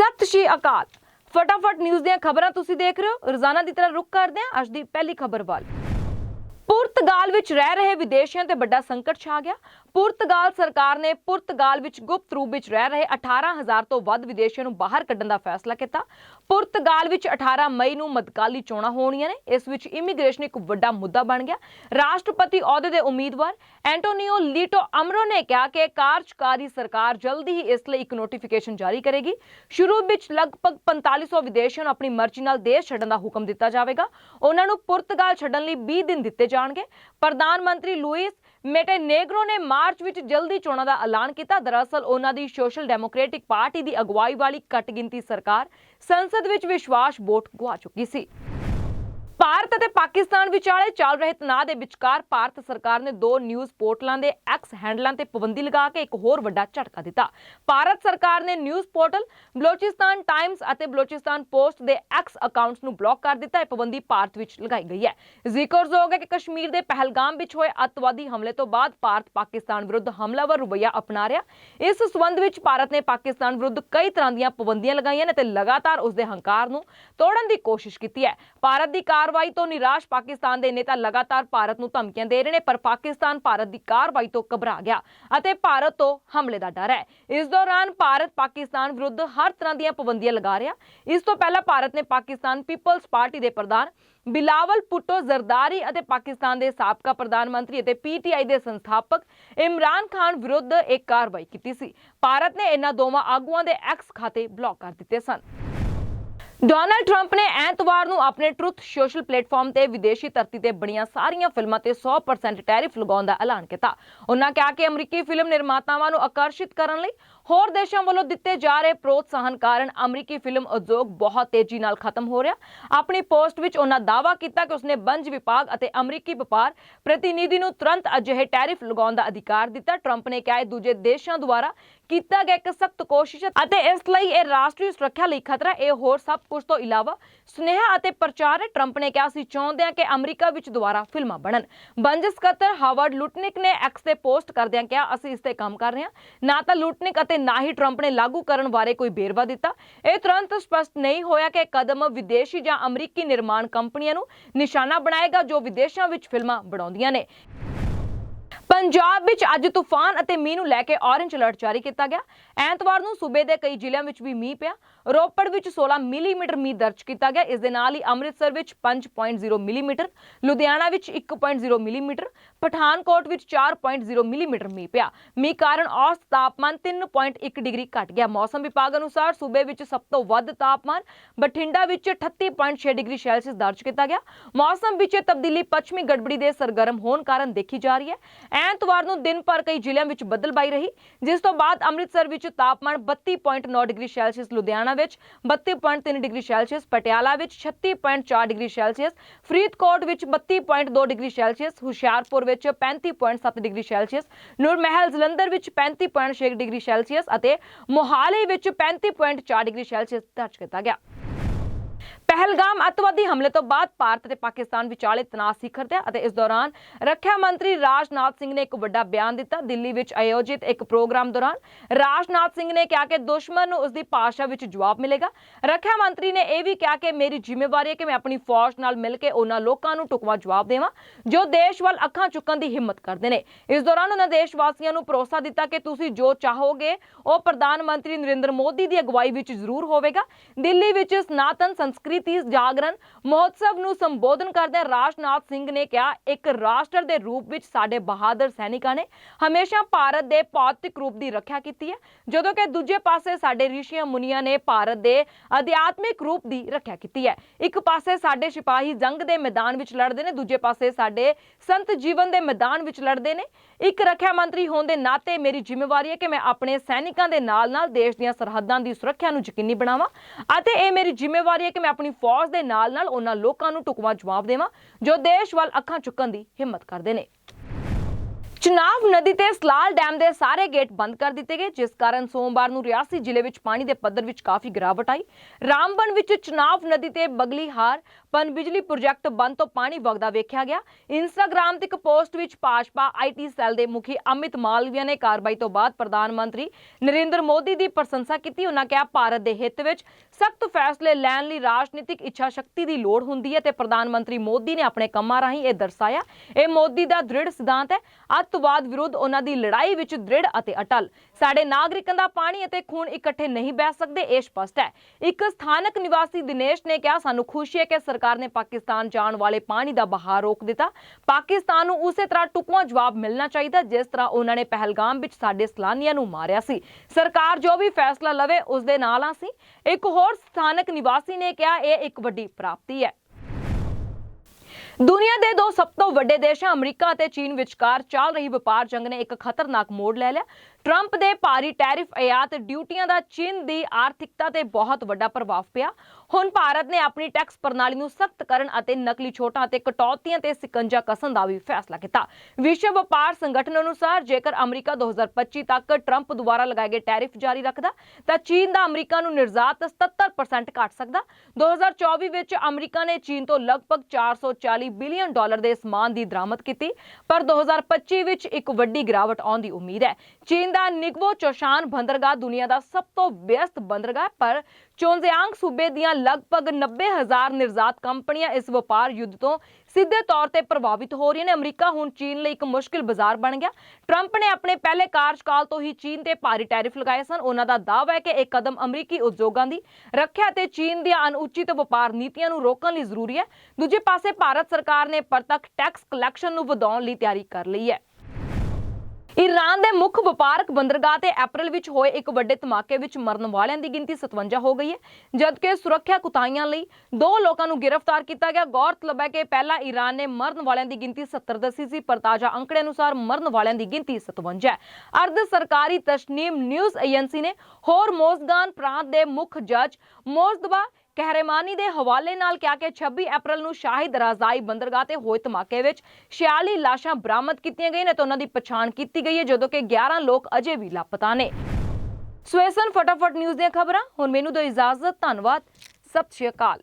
ਸਤਿ ਸ਼੍ਰੀ ਅਕਾਲ। ਫਟਾਫਟ ਨਿਊਜ਼ ਦੀਆਂ ਖਬਰਾਂ ਤੁਸੀਂ ਦੇਖ ਰਹੇ ਹੋ। ਰੋਜ਼ਾਨਾ ਦੀ ਤਰ੍ਹਾਂ ਰੁਕ ਕਰਦੇ ਹਾਂ। ਅੱਜ ਦੀ ਪਹਿਲੀ ਖਬਰ ਵੱਲ। ਪੁਰਤਗਾਲ ਵਿੱਚ ਰਹਿ ਰਹੇ ਵਿਦੇਸ਼ੀਆਂ ਤੇ ਵੱਡਾ ਸੰਕਟ ਛਾ ਗਿਆ। ਪੁਰਤਗਾਲ ਸਰਕਾਰ ਨੇ ਪੁਰਤਗਾਲ ਵਿੱਚ ਗੁਪਤ ਰੂਪ ਵਿੱਚ ਰਹਿ ਰਹੇ 18000 ਤੋਂ ਵੱਧ ਵਿਦੇਸ਼ੀਆਂ ਨੂੰ ਬਾਹਰ ਕੱਢਣ ਦਾ ਫੈਸਲਾ ਕੀਤਾ। ਪੁਰਤਗਾਲ ਵਿੱਚ 18 ਮਈ ਨੂੰ ਮੱਧਕਾਲੀ ਚੋਣਾਂ ਹੋਣੀਆਂ ਨੇ, ਇਸ ਵਿੱਚ ਇਮੀਗ੍ਰੇਸ਼ਨ ਇੱਕ ਵੱਡਾ ਮੁੱਦਾ ਬਣ ਗਿਆ। ਰਾਸ਼ਟਰਪਤੀ ਅਹੁਦੇ ਦੇ ਉਮੀਦਵਾਰ ਐਂਟੋਨੀਓ ਲੀਟੋ ਅਮਰੋ ਨੇ ਕਿਹਾ ਕਿ ਕਾਰਜਕਾਰੀ ਸਰਕਾਰ ਜਲਦੀ ਹੀ ਇਸ ਲਈ ਇੱਕ ਨੋਟੀਫਿਕੇਸ਼ਨ ਜਾਰੀ ਕਰੇਗੀ। ਸ਼ੁਰੂ ਵਿੱਚ ਲਗਭਗ 4500 ਵਿਦੇਸ਼ੀਆਂ ਨੂੰ ਆਪਣੀ ਮਰਜ਼ੀ ਨਾਲ ਦੇਸ਼ ਛੱਡਣ ਦਾ ਹੁਕਮ ਦਿੱਤਾ ਜਾਵੇਗਾ। ਉਹਨਾਂ ਨੂੰ ਪੁਰਤਗਾਲ ਛੱਡਣ ਲਈ 20 ਦਿਨ ਦਿੱਤੇ ਜਾਣਗੇ। ਪ੍ਰਧਾਨ ਮੰਤਰੀ ਲੂਇਸ ਮੇਟੇਨੇਗਰੋ ਨੇ ਮਾਰਚ ਵਿੱਚ ਜਲਦੀ ਚੋਣਾਂ ਦਾ ਐਲਾਨ ਕੀਤਾ। ਦਰਅਸਲ, ਉਹਨਾਂ ਦੀ ਸੋਸ਼ਲ ਡੈਮੋਕ੍ਰੈਟਿਕ ਪਾਰਟੀ ਦੀ ਅਗਵਾਈ ਵਾਲੀ ਘੱਟ ਗਿਣਤੀ ਸਰਕਾਰ ਸੰਸਦ ਵਿੱਚ ਵਿਸ਼ਵਾਸ ਵੋਟ ਗਵਾ ਚੁੱਕੀ ਸੀ। ਭਾਰਤ ਅਤੇ ਪਾਕਿਸਤਾਨ ਵਿਚਾਲੇ ਚੱਲ ਰਹੇ ਤਣਾਅ ਦੇ ਵਿਚਕਾਰ ਭਾਰਤ ਸਰਕਾਰ ਨੇ ਦੋ ਨਿਊਜ਼ ਪੋਰਟਲਾਂ ਦੇ ਐਕਸ ਹੈਂਡਲਾਂ ਤੇ ਪਾਬੰਦੀ ਲਗਾ ਕੇ ਇੱਕ ਹੋਰ ਵੱਡਾ ਝਟਕਾ ਦਿੱਤਾ। ਭਾਰਤ ਸਰਕਾਰ ਨੇ ਨਿਊਜ਼ ਪੋਰਟਲ ਬਲੋਚਿਸਤਾਨ ਟਾਈਮਜ਼ ਅਤੇ ਬਲੋਚਿਸਤਾਨ ਪੋਸਟ ਦੇ ਐਕਸ ਅਕਾਊਂਟਸ ਨੂੰ ਬਲੌਕ ਕਰ ਦਿੱਤਾ। ਇਹ ਪਾਬੰਦੀ ਭਾਰਤ ਵਿੱਚ ਲਗਾਈ ਗਈ ਹੈ। ਜ਼ਿਕਰਯੋਗ ਹੈ ਕਿ ਕਸ਼ਮੀਰ ਦੇ ਪਹਿਲਗਾਮ ਵਿੱਚ ਹੋਏ ਅੱਤਵਾਦੀ ਹਮਲੇ ਤੋਂ ਬਾਅਦ ਭਾਰਤ ਪਾਕਿਸਤਾਨ ਵਿਰੁੱਧ ਹਮਲਾਵਰ ਰਵੱਈਆ ਅਪਣਾ ਰਿਹਾ। ਇਸ ਸਬੰਧ ਵਿੱਚ ਭਾਰਤ ਨੇ ਪਾਕਿਸਤਾਨ ਵਿਰੁੱਧ ਕਈ ਤਰ੍ਹਾਂ ਦੀਆਂ ਪਾਬੰਦੀਆਂ ਲਗਾਈਆਂ ਨੇ ਤੇ ਲਗਾਤਾਰ ਉਸ ਦੇ ਹੰਕਾਰ ਨੂੰ ਤੋੜਨ ਦੀ ਕੋਸ਼ਿਸ਼ ਕੀਤੀ ਹੈ। ਭਾਰਤ ਦੀ ਕਾਰ ਕਾਰਵਾਈ ਤੋਂ ਨਿਰਾਸ਼ ਪਾਕਿਸਤਾਨ ਦੇ ਨੇਤਾ ਲਗਾਤਾਰ ਭਾਰਤ ਨੂੰ ਧਮਕੀਆਂ ਦੇ ਰਹੇ ਨੇ, ਪਰ ਪਾਕਿਸਤਾਨ ਭਾਰਤ ਦੀ ਕਾਰਵਾਈ ਤੋਂ ਘਬਰਾ ਗਿਆ ਅਤੇ ਭਾਰਤ ਤੋਂ ਹਮਲੇ ਦਾ ਡਰ ਹੈ। ਇਸ ਦੌਰਾਨ ਭਾਰਤ ਪਾਕਿਸਤਾਨ ਵਿਰੁੱਧ ਹਰ ਤਰ੍ਹਾਂ ਦੀਆਂ ਪਾਬੰਦੀਆਂ ਲਗਾ ਰਿਹਾ। ਇਸ ਤੋਂ ਪਹਿਲਾਂ ਭਾਰਤ ਨੇ ਪਾਕਿਸਤਾਨ ਪੀਪਲਸ ਪਾਰਟੀ ਦੇ ਪ੍ਰਧਾਨ ਬਿਲਾਵਲ ਪੁੱਟੋ ਜ਼ਰਦਾਰੀ ਅਤੇ ਪਾਕਿਸਤਾਨ ਦੇ ਸਾਬਕਾ ਪ੍ਰਧਾਨ ਮੰਤਰੀ ਅਤੇ ਪੀਟੀਆਈ ਦੇ ਸੰਸਥਾਪਕ ਇਮਰਾਨ ਖਾਨ ਵਿਰੁੱਧ ਇੱਕ ਕਾਰਵਾਈ ਕੀਤੀ ਸੀ। ਭਾਰਤ ਨੇ ਇਹਨਾਂ ਦੋਵਾਂ ਆਗੂਆਂ ਦੇ ਐਕਸ ਖਾਤੇ ਬਲੌਕ ਕਰ ਦਿੱਤੇ ਸਨ। ਡੋਨਲਡ ਟਰੰਪ ਨੇ ਐਤਵਾਰ ਨੂੰ ਆਪਣੇ ਟਰੁੱਥ ਸੋਸ਼ਲ ਪਲੇਟਫਾਰਮ ਤੇ ਵਿਦੇਸ਼ੀ ਧਰਤੀ ਤੇ ਬਣੀਆਂ ਸਾਰੀਆਂ ਫਿਲਮਾਂ ਤੇ 100% ਟੈਰਿਫ ਲਗਾਉਣ ਦਾ ਐਲਾਨ ਕੀਤਾ। ਉਹਨਾਂ ਕਿਹਾ ਕਿ ਅਮਰੀਕੀ ਫਿਲਮ ਨਿਰਮਾਤਾਵਾਂ ਨੂੰ ਆਕਰਸ਼ਿਤ ਕਰਨ ਲਈ ਹੋਰ ਦੇਸ਼ਾਂ ਵੱਲੋਂ ਦਿੱਤੇ ਜਾ ਰਹੇ ਪ੍ਰੋਤਸਾਹਨ ਕਾਰਨ ਅਮਰੀਕੀ ਫਿਲਮ ਉਦਯੋਗ ਬਹੁਤ ਤੇਜ਼ੀ ਨਾਲ ਖਤਮ ਹੋ ਰਿਹਾ। ਆਪਣੀ ਪੋਸਟ ਵਿੱਚ ਉਹਨਾਂ ਦਾਅਵਾ ਕੀਤਾ ਕਿ ਉਸਨੇ ਵਣਜ ਵਿਭਾਗ ਅਤੇ ਅਮਰੀਕੀ ਵਪਾਰ ਪ੍ਰਤੀਨਿਧੀ ਨੂੰ ਤੁਰੰਤ ਅਜਿਹੇ ਟੈਰਿਫ ਲਗਾਉਣ ਦਾ ਅਧਿਕਾਰ ਦਿੱਤਾ। ਟਰੰਪ ਨੇ ਕਿਹਾ ਦੂਜੇ ਦੇਸ਼ਾਂ ਦੁਆਰਾ ਕੀਤਾ ਗਿਆ ਇੱਕ ਸਖਤ ਕੋਸ਼ਿਸ਼ ਅਤੇ ਇਸ ਲਈ ਇਹ ਰਾਸ਼ਟਰੀ ਸੁਰੱਖਿਆ ਲਈ ਖਤਰਾ। ਇਹ ਹੋਰ ਸਭ ਕੁਝ ਤੋਂ ਇਲਾਵਾ ਸੁਨੇਹਾ ਅਤੇ ਪ੍ਰਚਾਰ ਹੈ। ਟਰੰਪ ਨੇ ਕਿਹਾ ਸੀ ਚਾਹੁੰਦੇ ਹਾਂ ਕਿ ਅਮਰੀਕਾ ਵਿੱਚ ਦੁਬਾਰਾ ਫਿਲਮਾਂ ਬਣਨ। ਵਣਜ ਸਕੱਤਰ ਹਾਵਰਡ ਲੁਟਨਿਕ ਨੇ ਐਕਸ ਤੇ ਪੋਸਟ ਕਰਦਿਆਂ ਕਿਹਾ, ਅਸੀਂ ਇਸ ਤੇ ਕੰਮ ਕਰ ਰਹੇ ਹਾਂ। ਨਾ ਤਾਂ ਲੁਟਨਿਕ ਅਤੇ ਨਾ ਹੀ ਟਰੰਪ ਨੇ ਲਾਗੂ ਕਰਨ ਬਾਰੇ ਕੋਈ ਬੇਰਵਾ ਦਿੱਤਾ। ਇਹ ਤੁਰੰਤ ਸਪਸ਼ਟ ਨਹੀਂ ਹੋਇਆ ਕਿ ਕਦਮ ਵਿਦੇਸ਼ੀ ਜਾਂ ਅਮਰੀਕੀ ਨਿਰਮਾਣ ਕੰਪਨੀਆਂ ਨੂੰ ਨਿਸ਼ਾਨਾ ਬਣਾਏਗਾ ਜੋ ਵਿਦੇਸ਼ਾਂ ਵਿੱਚ ਫਿਲਮਾਂ ਬਣਾਉਂਦੀਆਂ ਨੇ। ਪੰਜਾਬ ਵਿੱਚ ਅੱਜ ਤੂਫਾਨ ਅਤੇ ਮੀਂਹ ਨੂੰ ਲੈ ਕੇ ਔਰੇਂਜ ਅਲਰਟ ਜਾਰੀ ਕੀਤਾ ਗਿਆ। ਐਤਵਾਰ ਨੂੰ ਸੂਬੇ ਦੇ ਕਈ ਜ਼ਿਲ੍ਹਿਆਂ ਵਿੱਚ ਵੀ ਮੀਂਹ ਪਿਆ। ਰੋਪੜ ਵਿੱਚ 16 ਮਿਲੀਮੀਟਰ ਮੀਂਹ ਦਰਜ ਕੀਤਾ ਗਿਆ। ਇਸ ਦੇ ਨਾਲ ਹੀ ਅੰਮ੍ਰਿਤਸਰ ਵਿੱਚ 5.0 ਮਿਲੀਮੀਟਰ, ਲੁਧਿਆਣਾ ਵਿੱਚ 1.0 ਮਿਲੀਮੀਟਰ, ਪਠਾਨਕੋਟ ਵਿੱਚ 4.0 ਮਿਲੀਮੀਟਰ ਮੀਂਹ ਪਿਆ। ਮੀਂਹ ਕਾਰਨ ਔਸਤ ਤਾਪਮਾਨ 3.1 ਡਿਗਰੀ ਘਟ ਗਿਆ। ਮੌਸਮ ਵਿਭਾਗ ਅਨੁਸਾਰ ਸੂਬੇ ਵਿੱਚ ਸਭ ਤੋਂ ਵੱਧ ਤਾਪਮਾਨ ਬਠਿੰਡਾ ਵਿੱਚ 38.6 ਡਿਗਰੀ ਸੈਲਸੀਅਸ ਦਰਜ ਕੀਤਾ ਗਿਆ। ਮੌਸਮ ਵਿੱਚ ਤਬਦੀਲੀ ਪੱਛਮੀ ਗੜਬੜੀ ਦੇ ਸਰਗਰਮ ਹੋਣ ਕਾਰਨ ਦੇਖੀ ਜਾ ਰਹੀ ਹੈ। ਐਤਵਾਰ ਨੂੰ ਦਿਨ ਭਰ ਕਈ ਜ਼ਿਲ੍ਹਿਆਂ ਵਿੱਚ ਬੱਦਲਬਾਈ ਰਹੀ, ਜਿਸ ਤੋਂ ਬਾਅਦ ਅੰਮ੍ਰਿਤਸਰ ਵਿੱਚ ਤਾਪਮਾਨ 32.9 ਡਿਗਰੀ ਸੈਲਸੀਅਸ, ਲੁਧਿਆਣਾ ਵਿੱਚ 32.3 ਡਿਗਰੀ ਸੈਲਸੀਅਸ, ਪਟਿਆਲਾ ਵਿੱਚ 36.4 ਡਿਗਰੀ ਸੈਲਸੀਅਸ, ਫਰੀਦਕੋਟ ਵਿੱਚ 32.2 ਡਿਗਰੀ ਸੈਲਸੀਅਸ, ਹੁਸ਼ਿਆਰਪੁਰ ਵਿੱਚ 35.7 ਡਿਗਰੀ ਸੈਲਸੀਅਸ, ਨੂਰਮਹਿਲ, ਜਲੰਧਰ ਵਿੱਚ 35.6 ਡਿਗਰੀ ਸੈਲਸੀਅਸ ਅਤੇ ਮੋਹਾਲੀ ਵਿੱਚ 35.4 ਡਿਗਰੀ ਸੈਲਸੀਅਸ ਦਰਜ ਕੀਤਾ ਗਿਆ। ਪਹਿਲਗਾਮ ਅੱਤਵਾਦੀ ਹਮਲੇ ਤੋਂ ਬਾਅਦ ਭਾਰਤ ਅਤੇ ਪਾਕਿਸਤਾਨ ਵਿਚਾਲੇ ਤਣਾਅ ਸਿਖਰ ਤੇ ਅਤੇ ਇਸ ਦੌਰਾਨ ਰੱਖਿਆ ਮੰਤਰੀ ਰਾਜਨਾਥ ਸਿੰਘ ਨੇ ਇੱਕ ਵੱਡਾ ਬਿਆਨ ਦਿੱਤਾ। ਦਿੱਲੀ ਵਿੱਚ ਆਯੋਜਿਤ ਇੱਕ ਪ੍ਰੋਗਰਾਮ ਦੌਰਾਨ ਰਾਜਨਾਥ ਸਿੰਘ ਨੇ ਕਿਹਾ ਕਿ ਦੁਸ਼ਮਣ ਨੂੰ ਉਸ ਦੀ ਭਾਸ਼ਾ ਵਿੱਚ ਜਵਾਬ ਮਿਲੇਗਾ। ਰੱਖਿਆ ਮੰਤਰੀ ਨੇ ਇਹ ਵੀ ਕਿਹਾ ਕਿ ਮੇਰੀ ਜ਼ਿੰਮੇਵਾਰੀ ਹੈ ਕਿ ਮੈਂ ਆਪਣੀ ਫੌਜ ਨਾਲ ਮਿਲ ਕੇ ਉਹਨਾਂ ਲੋਕਾਂ ਨੂੰ ਟੁਕਵਾ ਜਵਾਬ ਦੇਵਾਂ, ਜੋ ਦੇਸ਼ ਵੱਲ ਅੱਖਾਂ ਚੁੱਕਣ ਦੀ ਹਿੰਮਤ ਕਰਦੇ ਨੇ। ਇਸ ਦੌਰਾਨ ਉਹਨਾਂ ਦੇਸ਼ ਵਾਸੀਆਂ ਨੂੰ ਭਰੋਸਾ ਦਿੱਤਾ ਕਿ ਤੁਸੀਂ ਜੋ ਚਾਹੋਗੇ, ਉਹ ਪ੍ਰਧਾਨ ਮੰਤਰੀ ਨਰਿੰਦਰ ਮੋਦੀ ਦੀ ਅਗਵਾਈ ਵਿੱਚ ਜ਼ਰੂਰ ਹੋਵੇਗਾ। ਦਿੱਲੀ ਵਿੱਚ ਸਨਾਤਨ ਸੰਸਕ੍ਰਿਤੀ ਜਾਗਰਣ ਮਹੋਤਸਵ ਨੂੰ ਸੰਬੋਧਨ ਕਰਦਿਆਂ ਰਾਜਨਾਥ ਸਿੰਘ ਨੇ ਕਿਹਾ, ਇੱਕ ਰਾਸ਼ਟਰ ਦੇ ਰੂਪ ਵਿੱਚ ਸਾਡੇ ਬਹਾਦਰ ਸੈਨਿਕਾਂ ਨੇ ਹਮੇਸ਼ਾ ਭਾਰਤ ਦੇ ਭੌਤਿਕ ਰੂਪ ਦੀ ਰੱਖਿਆ ਕੀਤੀ ਹੈ, ਜਦੋਂ ਕਿ ਦੂਜੇ ਪਾਸੇ ਸਾਡੇ ਰਿਸ਼ੀਆਂ ਮੁਨੀਆਂ ਨੇ ਭਾਰਤ ਦੇ ਅਧਿਆਤਮਿਕ ਰੂਪ ਦੀ ਰੱਖਿਆ ਕੀਤੀ ਹੈ। ਇੱਕ ਪਾਸੇ ਸਾਡੇ ਸਿਪਾਹੀ ਜੰਗ ਦੇ ਮੈਦਾਨ ਵਿੱਚ ਲੜਦੇ ਨੇ, ਦੂਜੇ ਪਾਸੇ ਸਾਡੇ ਸੰਤ ਜੀਵਨ ਦੇ ਮੈਦਾਨ ਵਿੱਚ ਲੜਦੇ ਨੇ। ਇੱਕ ਰੱਖਿਆ ਮੰਤਰੀ ਹੋਣ ਦੇ ਨਾਤੇ ਮੇਰੀ ਜ਼ਿੰਮੇਵਾਰੀ ਹੈ ਕਿ ਮੈਂ ਆਪਣੇ ਸੈਨਿਕਾਂ ਦੇ ਨਾਲ-ਨਾਲ ਦੇਸ਼ ਦੀਆਂ ਸਰਹੱਦਾਂ ਦੀ ਸੁਰੱਖਿਆ ਨੂੰ ਯਕੀਨੀ ਬਣਾਵਾਂ ਅਤੇ ਇਹ ਮੇਰੀ ਜ਼ਿੰਮੇਵਾਰੀ ਹੈ ਕਿ ਮੈਂ ਆਪਣੀ ਫੌਜ ਦੇ ਨਾਲ-ਨਾਲ ਉਹਨਾਂ ਲੋਕਾਂ ਨੂੰ ਟੁਕਵਾ ਜਵਾਬ ਦੇਵਾਂ, ਜੋ ਦੇਸ਼ ਵੱਲ ਅੱਖਾਂ ਚੁੱਕਣ ਦੀ ਹਿੰਮਤ ਕਰਦੇ ਨੇ। ਚਨਾਬ ਨਦੀ ਤੇ ਸਲਾਲ ਡੈਮ ਦੇ ਸਾਰੇ ਗੇਟ ਬੰਦ ਕਰ ਦਿੱਤੇ ਗਏ, ਜਿਸ ਕਾਰਨ ਸੋਮਵਾਰ ਨੂੰ ਰਿਆਸੀ ਜ਼ਿਲ੍ਹੇ ਵਿੱਚ ਪਾਣੀ ਦੇ ਪੱਧਰ ਵਿੱਚ ਕਾਫੀ ਗਿਰਾਵਟ ਆਈ। ਰਾਮਬਨ ਵਿੱਚ ਚਨਾਬ ਨਦੀ ਤੇ ਬਗਲੀਹਾਰ ਪਨ ਬਿਜਲੀ ਪ੍ਰੋਜੈਕਟ ਬੰਦ ਤੋਂ ਪਾਣੀ ਵਗਦਾ ਵੇਖਿਆ ਗਿਆ। ਇੰਸਟਾਗ੍ਰam ਤੇ ਇੱਕ ਪੋਸਟ ਵਿੱਚ ਭਾਜਪਾ ਆਈਟੀ ਸੈੱਲ ਦੇ ਮੁਖੀ ਅਮਿਤ ਮਾਲਵੀਆ ਨੇ ਕਾਰਵਾਈ ਤੋਂ ਬਾਅਦ ਪ੍ਰਧਾਨ ਮੰਤਰੀ ਨਰਿੰਦਰ ਮੋਦੀ ਦੀ ਪ੍ਰਸ਼ੰਸਾ ਕੀਤੀ। ਉਹਨਾਂ ਕਿਹਾ, ਭਾਰਤ ਦੇ ਹਿੱਤ ਵਿੱਚ ਸਖਤ ਫੈਸਲੇ ਲੈਣ ਲਈ ਰਾਜਨੀਤਿਕ ਇੱਛਾ ਸ਼ਕਤੀ ਦੀ ਲੋੜ ਹੁੰਦੀ ਹੈ ਤੇ ਪ੍ਰਧਾਨ ਮੰਤਰੀ ਮੋਦੀ ਨੇ ਆਪਣੇ ਕੰਮਾਂ ਰਾਹੀਂ ਇਹ ਦਰਸਾਇਆ। ਇਹ ਮੋਦੀ ਦਾ ਦ੍ਰਿੜ ਸਿਧਾਂਤ ਹੈ। ਅੱਤਵਾਦ ਵਿਰੁੱਧ ਉਹਨਾਂ ਦੀ ਲੜਾਈ ਵਿੱਚ ਦ੍ਰਿੜ ਅਤੇ ਅਟਲ। ਸਾਡੇ ਨਾਗਰਿਕਾਂ ਦਾ ਪਾਣੀ ਅਤੇ ਖੂਨ ਇਕੱਠੇ ਨਹੀਂ ਬਹਿ ਸਕਦੇ, ਇਹ ਸਪਸ਼ਟ ਹੈ। ਇੱਕ ਸਥਾਨਕ ਨਿਵਾਸੀ ਦਿਨੇਸ਼ ਨੇ ਕਿਹਾ, ਸਾਨੂੰ ਖੁਸ਼ੀ ਹੈ ਕਿ ਸਰਕਾਰ ਨੇ ਪਾਕਿਸਤਾਨ ਜਾਣ ਵਾਲੇ ਪਾਣੀ ਦਾ ਬਹਾਅ ਰੋਕ ਦਿੱਤਾ। ਪਾਕਿਸਤਾਨ ਨੂੰ ਉਸੇ ਤਰ੍ਹਾਂ ਟੁਕਵਾ ਜਵਾਬ ਮਿਲਣਾ ਚਾਹੀਦਾ, ਜਿਸ ਤਰ੍ਹਾਂ ਉਹਨਾਂ ਨੇ ਪਹਿਲਗਾਮ ਵਿੱਚ ਸਾਡੇ ਸੈਲਾਨੀਆਂ ਨੂੰ ਮਾਰਿਆ ਸੀ। ਸਰਕਾਰ ਜੋ ਵੀ ਫੈਸਲਾ ਲਵੇ ਉਸ ਦੇ ਨਾਲ ਆ ਸੀ ਇੱਕ ਹੋਰ ਸਥਾਨਕ ਨਿਵਾਸੀ ਨੇ ਕਿਹਾ, ਇਹ ਇੱਕ ਵੱਡੀ ਪ੍ਰਾਪਤੀ ਹੈ। ਦੁਨੀਆ ਦੇ ਦੋ ਸਭ ਤੋਂ ਵੱਡੇ ਦੇਸ਼ਾਂ ਅਮਰੀਕਾ ਅਤੇ ਚੀਨ ਵਿਚਕਾਰ ਚੱਲ ਰਹੀ ਵਪਾਰ ਜੰਗ ਨੇ ਇੱਕ ਖਤਰਨਾਕ ਮੋੜ ਲੈ ਲਿਆ। ਟਰੰਪ ਦੇ ਭਾਰੀ ਟੈਰਿਫ ਆਯਾਤ ਡਿਊਟੀਆਂ ਦਾ ਚੀਨ ਦੀ ਆਰਥਿਕਤਾ ਤੇ ਬਹੁਤ ਵੱਡਾ ਪ੍ਰਭਾਵ ਪਿਆ। ਹੁਣ ਭਾਰਤ ਨੇ ਆਪਣੀ ਟੈਕਸ ਪ੍ਰਣਾਲੀ ਨੂੰ ਸਖਤ ਕਰਨ ਅਤੇ ਨਕਲੀ ਛੋਟਾਂ ਅਤੇ ਕਟੌਤੀਆਂ ਤੇ ਸਿਕੰਜਾ ਕਸਣ ਦਾ ਵੀ ਫੈਸਲਾ ਕੀਤਾ। ਵਿਸ਼ਵ ਵਪਾਰ ਸੰਗਠਨ ਅਨੁਸਾਰ ਜੇਕਰ ਅਮਰੀਕਾ 2025 ਤੱਕ ਟਰੰਪ ਦੁਆਰਾ ਲਗਾਏ ਗਏ ਟੈਰਿਫ ਜਾਰੀ ਰੱਖਦਾ, ਤਾਂ ਚੀਨ ਦਾ ਅਮਰੀਕਾ ਨੂੰ ਨਿਰਯਾਤ 77% ਘਟ ਸਕਦਾ। 2024 ਵਿੱਚ ਅਮਰੀਕਾ ਨੇ ਚੀਨ ਤੋਂ ਲਗਭਗ 440 ਬਿਲੀਅਨ ਡਾਲਰ ਦੇ ਸਮਾਨ ਦੀ ਦਰਾਮਦ ਕੀਤੀ, ਪਰ 2025 ਵਿੱਚ ਇੱਕ ਵੱਡੀ ਗਿਰਾਵਟ ਆਉਣ ਦੀ ਉਮੀਦ ਹੈ। ਚੀਨ ਦਾ ਨਿਗਵੋ ਚੋਸ਼ਾਨ ਬੰਦਰਗਾਹ ਦੁਨੀਆ ਦਾ ਸਭ ਤੋਂ ਵਿਅਸਤ ਬੰਦਰਗਾਹ ਪਰ ਚੋਂਜ਼ਿਆਂਗ ਸੂਬੇ ਦੀਆਂ ਲਗਭਗ 90000 ਨਿਰਜਾਤ ਕੰਪਨੀਆਂ ਇਸ ਵਪਾਰ ਯੁੱਧ ਤੋਂ ਸਿੱਧੇ ਤੌਰ ਤੇ ਪ੍ਰਭਾਵਿਤ ਹੋ ਰਹੀਆਂ ਨੇ। ਅਮਰੀਕਾ ਹੁਣ ਚੀਨ ਲਈ ਇੱਕ ਮੁਸ਼ਕਿਲ ਬਾਜ਼ਾਰ ਬਣ ਗਿਆ। ਟਰੰਪ ਨੇ ਆਪਣੇ ਪਹਿਲੇ ਕਾਰਜਕਾਲ ਤੋਂ ਹੀ ਚੀਨ ਤੇ ਭਾਰੀ ਟੈਰਿਫ ਲਗਾਏ ਸਨ। ਉਹਨਾਂ ਦਾ ਦਾਅਵਾ ਹੈ ਕਿ ਇਹ ਕਦਮ ਅਮਰੀਕੀ ਉਦਯੋਗਾਂ ਦੀ ਰੱਖਿਆ ਤੇ ਚੀਨ ਦੀਆਂ ਅਨੁਚਿਤ ਵਪਾਰ ਨੀਤੀਆਂ ਨੂੰ ਰੋਕਣ ਲਈ ਜ਼ਰੂਰੀ ਹੈ। ਦੂਜੇ ਪਾਸੇ, ਭਾਰਤ ਸਰਕਾਰ ਨੇ ਪ੍ਰਤੱਖ ਟੈਕਸ ਕਲੈਕਸ਼ਨ ਨੂੰ ਵਧਾਉਣ ਲਈ ਤਿਆਰੀ ਕਰ ਲਈ ਹੈ। ਈਰਾਨ ਦੇ ਮੁੱਖ ਵਪਾਰਕ ਬੰਦਰਗਾਹ ਤੇ ਅਪ੍ਰੈਲ ਵਿੱਚ ਹੋਏ ਇੱਕ ਵੱਡੇ ਧਮਾਕੇ ਵਿੱਚ ਮਰਨ ਵਾਲਿਆਂ ਦੀ ਗਿਣਤੀ 57 ਹੋ ਗਈ ਹੈ, ਜਦਕਿ ਸੁਰੱਖਿਆ ਕੁਤਾਈਆਂ ਲਈ ਦੋ ਲੋਕਾਂ ਨੂੰ ਗ੍ਰਿਫਤਾਰ ਕੀਤਾ ਗਿਆ। ਗੌਰਤਲਬ ਹੈ ਕਿ ਪਹਿਲਾਂ ਈਰਾਨ ਨੇ ਮਰਨ ਵਾਲਿਆਂ ਦੀ ਗਿਣਤੀ 70 ਦੱਸੀ ਸੀ, ਪਰ ਤਾਜ਼ਾ ਅੰਕੜੇ ਅਨੁਸਾਰ ਮਰਨ ਵਾਲਿਆਂ ਦੀ ਗਿਣਤੀ 57 ਹੈ। ਅਰਧ ਸਰਕਾਰੀ ਤਸ਼ਨੀਮ ਨਿਊਜ਼ ਏਜੰਸੀ ਨੇ ਹੋਰ ਮੋਜ਼ਗਾਨ ਪ੍ਰਾਂਤ ਦੇ ਮੁੱਖ ਜੱਜ ਮੋਜ਼ਦਬਾ ਕਹਿਰਮਾਨੀ ਦੇ ਹਵਾਲੇ ਨਾਲ ਕਿਹਾ ਕਿ 26 ਅਪ੍ਰੈਲ ਨੂੰ ਸ਼ਾਹਿਦ ਰਾਜ਼ਾਈ ਬੰਦਰਗਾਹ ਤੇ ਹੋਏ ਧਮਾਕੇ ਵਿੱਚ 46 ਲਾਸ਼ਾਂ ਬਰਾਮਦ ਕੀਤੀਆਂ ਗਈਆਂ ਨੇ ਤੇ ਉਹਨਾਂ ਦੀ ਪਛਾਣ ਕੀਤੀ ਗਈ ਹੈ, ਜਦੋਂ ਕਿ 11 ਲੋਕ ਅਜੇ ਵੀ ਲਾਪਤਾ ਨੇ। ਸੋ ਸਨ ਫਟਾਫਟ ਨਿਊਜ਼ ਦੀਆਂ ਖਬਰਾਂ। ਹੁਣ ਮੈਨੂੰ ਦਿਓ ਇਜਾਜ਼ਤ। ਧੰਨਵਾਦ। ਸਤਿ ਸ਼੍ਰੀ ਅਕਾਲ।